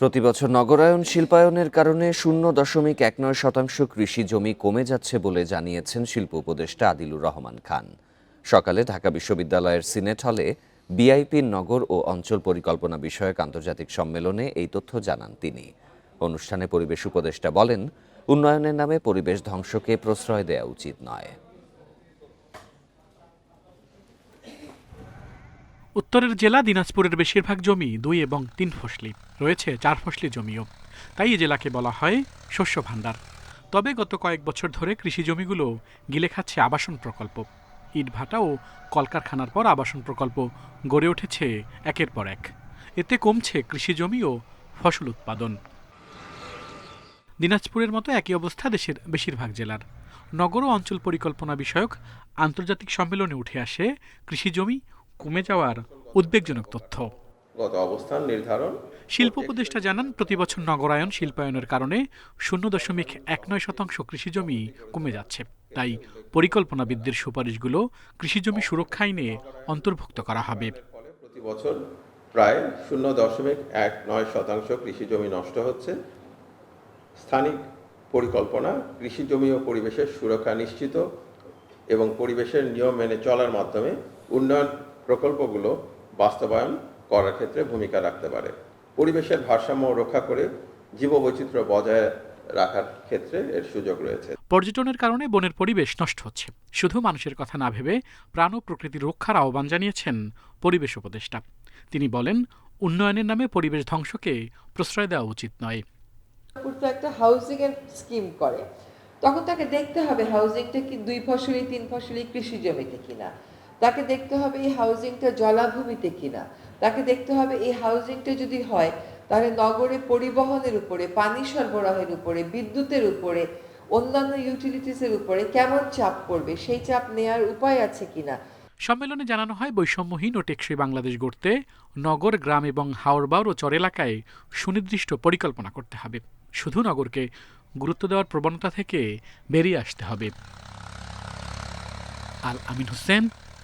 প্রতিবছর নগরায়ন শিল্পায়নের কারণে শূন্য দশমিক এক নয় শতাংশ কৃষি জমি কমে যাচ্ছে বলে জানিয়েছেন শিল্প উপদেষ্টা আদিলুর রহমান খান। সকালে ঢাকা বিশ্ববিদ্যালয়ের সিনেট হলে বিআইপির নগর ও অঞ্চল পরিকল্পনা বিষয়ক আন্তর্জাতিক সম্মেলনে এই তথ্য জানান তিনি। অনুষ্ঠানে পরিবেশ উপদেষ্টা বলেন, উন্নয়নের নামে পরিবেশ ধ্বংসকে প্রশ্রয় দেওয়া উচিত নয়। উত্তরের জেলা দিনাজপুরের বেশিরভাগ জমি দুই এবং তিন ফসলি। রয়েছে চার ফসলি জমিও। তাই এই জেলাকে বলা হয় শস্য ভাণ্ডার তবে গত কয়েক বছর ধরে কৃষি জমিগুলো গিলে খাচ্ছে আবাসন প্রকল্প। ইটভাটা ও কলকারখানার পর আবাসন প্রকল্প গড়ে উঠেছে একের পর এক। এতে কমছে কৃষি জমি ও ফসল উৎপাদন। দিনাজপুরের মতো একই অবস্থা দেশের বেশিরভাগ জেলার। নগর ও অঞ্চল পরিকল্পনা বিষয়ক আন্তর্জাতিক সম্মেলনে উঠে আসে কৃষি জমি কমে যাওয়ার উদ্বেগজনক তথ্য। গত অবস্থান নির্ধারণ। শিল্প উপদেষ্টা জানান প্রতিবছর নগরায়ন শিল্পায়নের কারণে শূন্য দশমিক এক নয় শতাংশ কৃষি জমি কমে যাচ্ছে। তাই পরিকল্পনাবিদদের সুপারিশগুলো কৃষি জমি সুরক্ষা আইনে অন্তর্ভুক্ত করা হবে। প্রতি বছর প্রায় শূন্য দশমিক এক নয় শতাংশ কৃষি জমি নষ্ট হচ্ছে। স্থানিক পরিকল্পনা কৃষি জমি ও পরিবেশের সুরক্ষা নিশ্চিত এবং পরিবেশের নিয়ম মেনে চলার মাধ্যমে উন্নয়ন প্রকল্পগুলো বাস্তবায়ন করার ক্ষেত্রে ভূমিকা রাখতে পারে। পরিবেশের ভারসাম্য রক্ষা করে জীববৈচিত্র্য বজায় রাখার ক্ষেত্রে এর সুযোগ রয়েছে। পর্যটনের কারণে বনের পরিবেশ নষ্ট হচ্ছে। শুধু মানুষের কথা না ভেবে প্রাণ ও প্রকৃতি রক্ষার আহ্বান জানিয়েছেন পরিবেশ উপদেষ্টা। তিনি বলেন উন্নয়নের নামে পরিবেশ ধ্বংসকে প্রশ্রয় দেওয়া উচিত নয়। একটা হাউজিং এর স্কিম করে। তখন তাকে দেখতে হবে হাউজিংটা কি দুই ফসলি তিন ফসলি কৃষি জমিতে কিনা। তাকে দেখতে হবে এই হাউজিংটা জলাভূমিতে কিনা। তাকে দেখতে হবে এই হাউজিংটা যদি হয়, তাহলে নগরে পরিবহনের উপরে, পানি সরবরাহের উপরে, বিদ্যুতের উপরে, অন্যান্য ইউটিলিটিসের উপরে কেমন চাপ পড়বে? সেই চাপ নেয়ার উপায় আছে কিনা? সম্মেলনে জানানো হয় বৈষম্যহীন ও টেকসই বাংলাদেশ গড়তে নগর, গ্রাম এবং হাওড়বাউর ও চর এলাকায় সুনির্দিষ্ট পরিকল্পনা করতে হবে। শুধু নগরকে গুরুত্ব দেওয়ার প্রবণতা থেকে বেরিয়ে আসতে হবে। Al Amin Hossain